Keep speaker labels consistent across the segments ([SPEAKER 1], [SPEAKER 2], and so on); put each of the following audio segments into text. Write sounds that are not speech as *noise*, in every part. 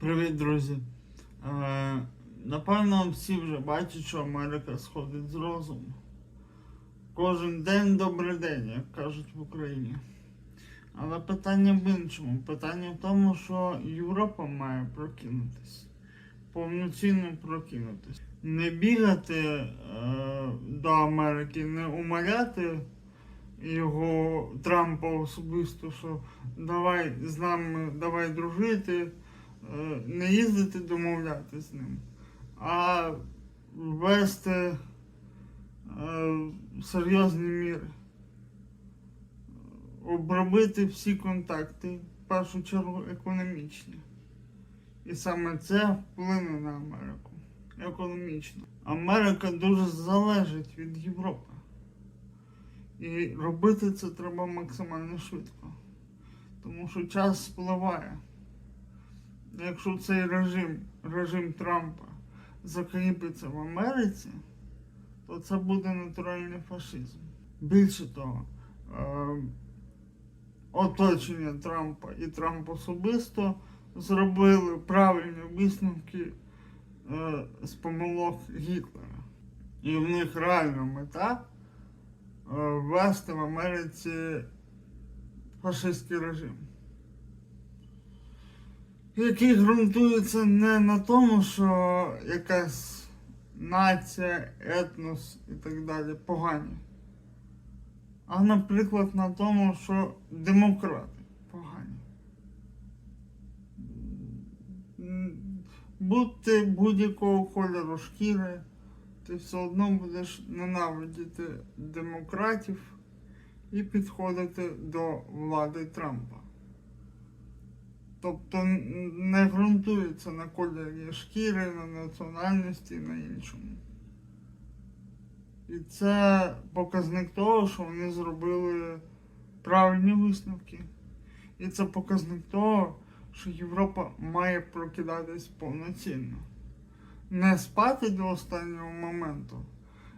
[SPEAKER 1] Привіт, друзі. Е, напевно, всі вже бачать, що Америка сходить з розуму. Кожен день добрий день, як кажуть в Україні. Але питання в іншому. Питання в тому, що Європа має прокинутись. Повноцінно прокинутись. Не бігати е, до Америки, не умоляти його Трампа особисто, що давай з нами, давай дружити, не їздити домовляти з ним, а ввести е, серйозні міри. Обробити всі контакти, в першу чергу економічні. І саме це вплине на Америку. Економічно. Америка дуже залежить від Європи. І робити це треба максимально швидко. Тому що час спливає. Якщо цей режим, режим Трампа, закріпиться в Америці, то це буде натуральний фашизм. Більше того, е, оточення Трампа і Трамп особисто зробили правильні висновки е, з помилок Гітлера. І в них реальна мета е, ввести в Америці фашистський режим. Який ґрунтується не на тому, що якась нація, етнос і так далі погані, а наприклад на тому, що демократи погані. М, Будь ти будь-якого кольору шкіри, ти все одно будеш ненавидіти демократів і підходити до влади Трампа. Тобто не ґрунтується на кольорі шкіри, на національності і на іншому. І це показник того, що вони зробили правильні висновки. І це показник того, що Європа має прокидатись повноцінно. Не спати до останнього моменту.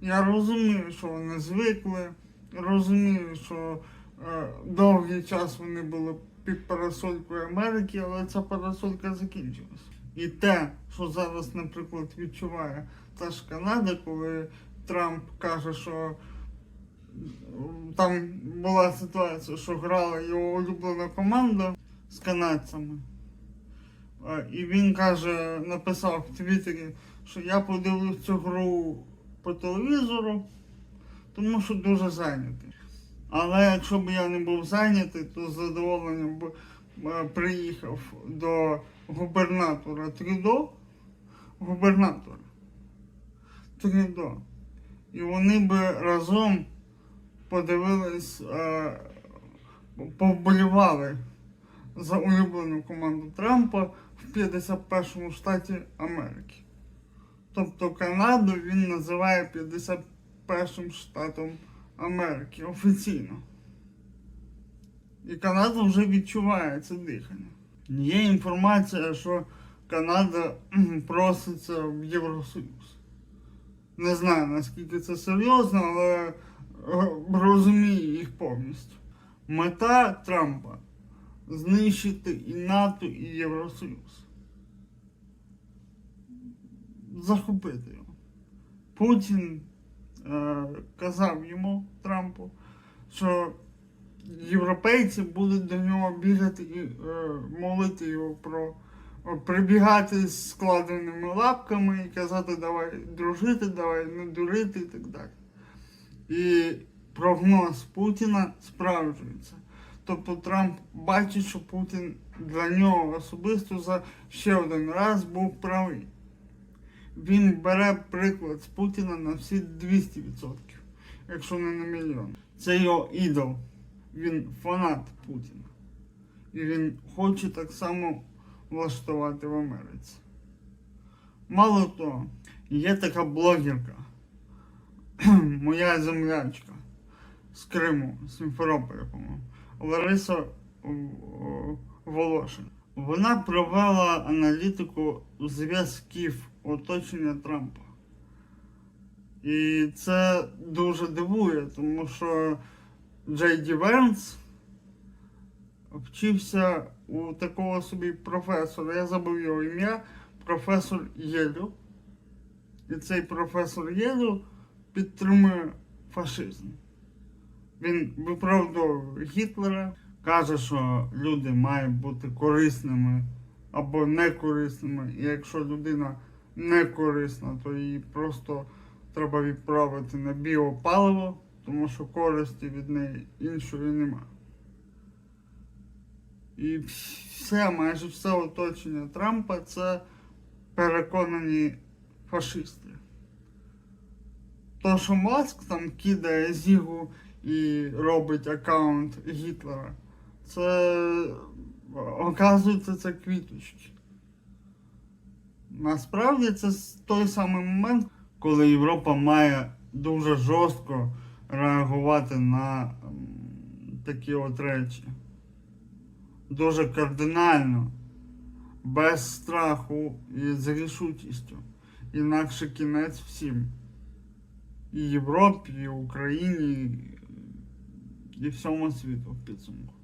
[SPEAKER 1] Я розумію, що вони звикли, розумію, що е, довгий час вони були під парасолькою Америки, але ця парасолька закінчилась. І те, що зараз, наприклад, відчуває та ж Канада, коли Трамп каже, що там була ситуація, що грала його улюблена команда з канадцями. І він каже, написав в Твіттері, що я подивлюсь цю гру по телевізору, тому що дуже зайнятий. Але якщо б я не був зайнятий, то з задоволенням б е, приїхав до губернатора Трюдо, губернатора Трюдо. І вони би разом подивились, е, повболівали за улюблену команду Трампа в 51-му штаті Америки. Тобто Канаду він називає 51-м штатом Америки офіційно. І Канада вже відчуває це дихання. Є інформація, що Канада проситься в Євросоюз. Не знаю наскільки це серйозно, але е, розумію їх повністю. Мета Трампа знищити і НАТО, і Євросоюз. Захопити його. Путін казав йому Трампу, що європейці будуть до нього бігати і е, молити його про е, прибігати з складеними лапками і казати давай дружити, давай не дурити і так далі. І прогноз Путіна справджується. Тобто Трамп бачить, що Путін для нього особисто за ще один раз був правий. Він бере приклад з Путіна на всі 200%, якщо не на мільйон. Це його ідол. Він фанат Путіна. І він хоче так само влаштувати в Америці. Мало того, є така блогерка, *clears throat* моя землячка з Криму, з Сімферополя, по-моєму, Лариса Волошин. Вона провела аналітику зв'язків оточення Трампа. І це дуже дивує, тому що Джей Ді Вернс вчився у такого собі професора, я забув його ім'я, професор Єлю. І цей професор Єлю підтримує фашизм. Він виправдовує Гітлера, каже, що люди мають бути корисними або некорисними. І якщо людина не корисна, то її просто треба відправити на біопаливо, тому що користі від неї іншої нема. І все, майже все оточення Трампа це переконані фашисти. То, що Маск там кидає зігу і робить аккаунт Гітлера, це оказується це квіточки. Насправді це той самий момент, коли Європа має дуже жорстко реагувати на такі от речі. Дуже кардинально, без страху і з рішучістю. Інакше кінець всім. І Європі, і Україні, і всьому світу в підсумку.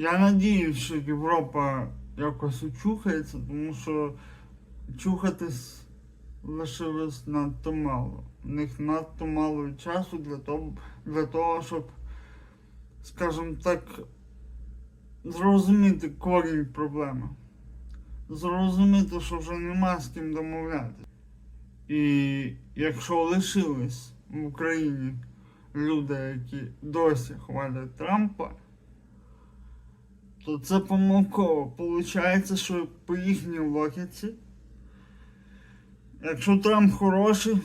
[SPEAKER 1] Я надіюсь, що Європа якось очухається, тому що чухатись лишилось надто мало. У них надто мало часу для того, для того щоб, скажімо так, зрозуміти корінь проблеми. Зрозуміти, що вже нема з ким домовляти. І якщо лишились в Україні люди, які досі хвалять Трампа, то це помилково. Получається, що по їхній логіці, якщо Трамп хороший,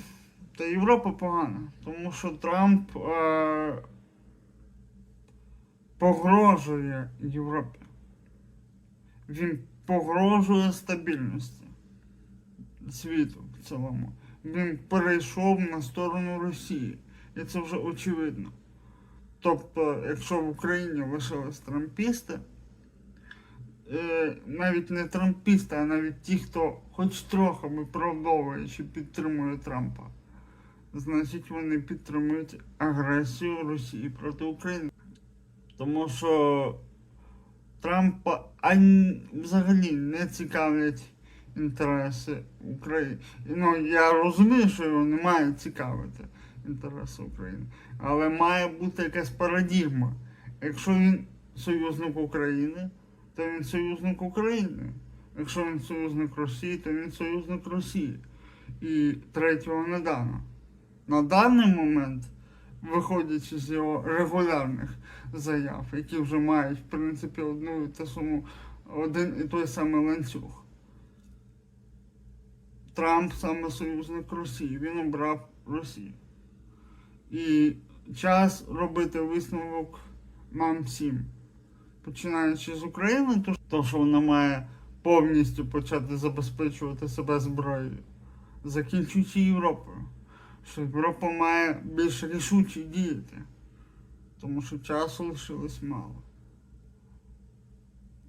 [SPEAKER 1] то Європа погана. Тому що Трамп е- погрожує Європі. Він погрожує стабільності світу в цілому. Він перейшов на сторону Росії. І це вже очевидно. Тобто, якщо в Україні лишились трампісти, навіть не трампісти, а навіть ті, хто хоч трохи виправдовує чи підтримує Трампа, значить вони підтримують агресію Росії проти України. Тому що Трампа ані, взагалі не цікавлять інтереси України. Ну, я розумію, що його не має цікавити інтереси України. Але має бути якась парадігма. Якщо він союзник України, то він союзник України. Якщо він союзник Росії, то він союзник Росії. І третього не дано. На даний момент, виходячи з його регулярних заяв, які вже мають, в принципі, одну і ту саму, один і той самий ланцюг. Трамп саме союзник Росії, він обрав Росію. І час робити висновок нам всім. Починаючи з України, то, що вона має повністю почати забезпечувати себе зброєю, закінчуючи Європою. Що Європа має більш рішуче діяти, тому що часу лишилось мало.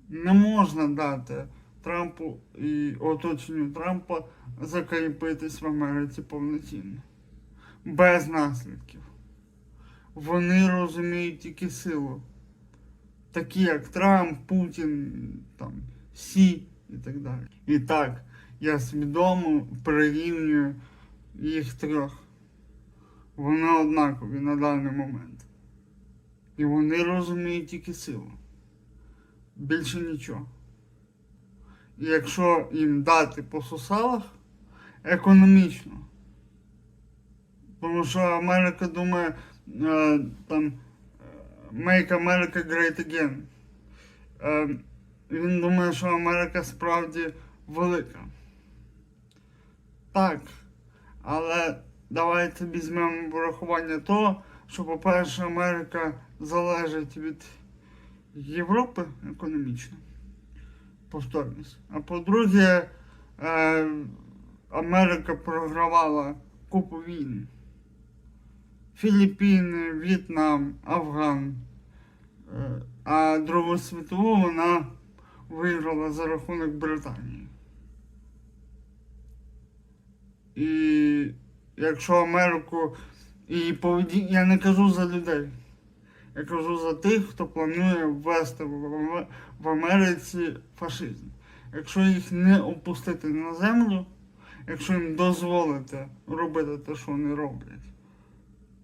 [SPEAKER 1] Не можна дати Трампу і оточенню Трампа закріпитись в Америці повноцінно. Без наслідків. Вони розуміють тільки силу. Такі як Трамп, Путін, там, Сі і так далі. І так, я свідомо прирівнюю їх трьох. Вони однакові на даний момент. І вони розуміють тільки силу. Більше нічого. І якщо їм дати по сусалах економічно, тому що Америка думає е, там Make America Great Again. Е, він думає, що Америка справді велика. Так. Але давайте візьмемо врахування того, що, по-перше, Америка залежить від Європи економічно. Повторюсь. А по-друге, е, Америка програвала купу війн. Філіппіни, В'єтнам, Афган. Е, А Другу світову вона виграла за рахунок Британії. І якщо Америку і поведі... я не кажу за людей. Я кажу за тих, хто планує ввести в Америці фашизм. Якщо їх не опустити на землю, якщо їм дозволити робити те, що вони роблять,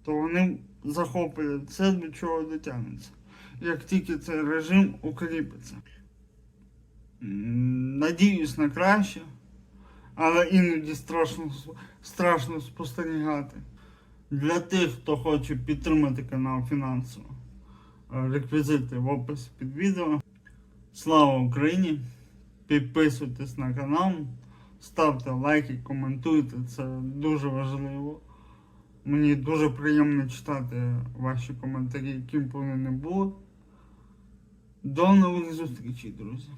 [SPEAKER 1] то вони захоплять все, до чого дотягнуться. Як тільки цей режим укріпиться. Надіюсь на краще, але іноді страшно, страшно спостерігати. Для тих, хто хоче підтримати канал фінансово, е, реквізити в описі під відео. Слава Україні! Підписуйтесь на канал, ставте лайки, коментуйте, це дуже важливо. Мені дуже приємно читати ваші коментарі, яким б вони не були. До нових зустрічей, друзі!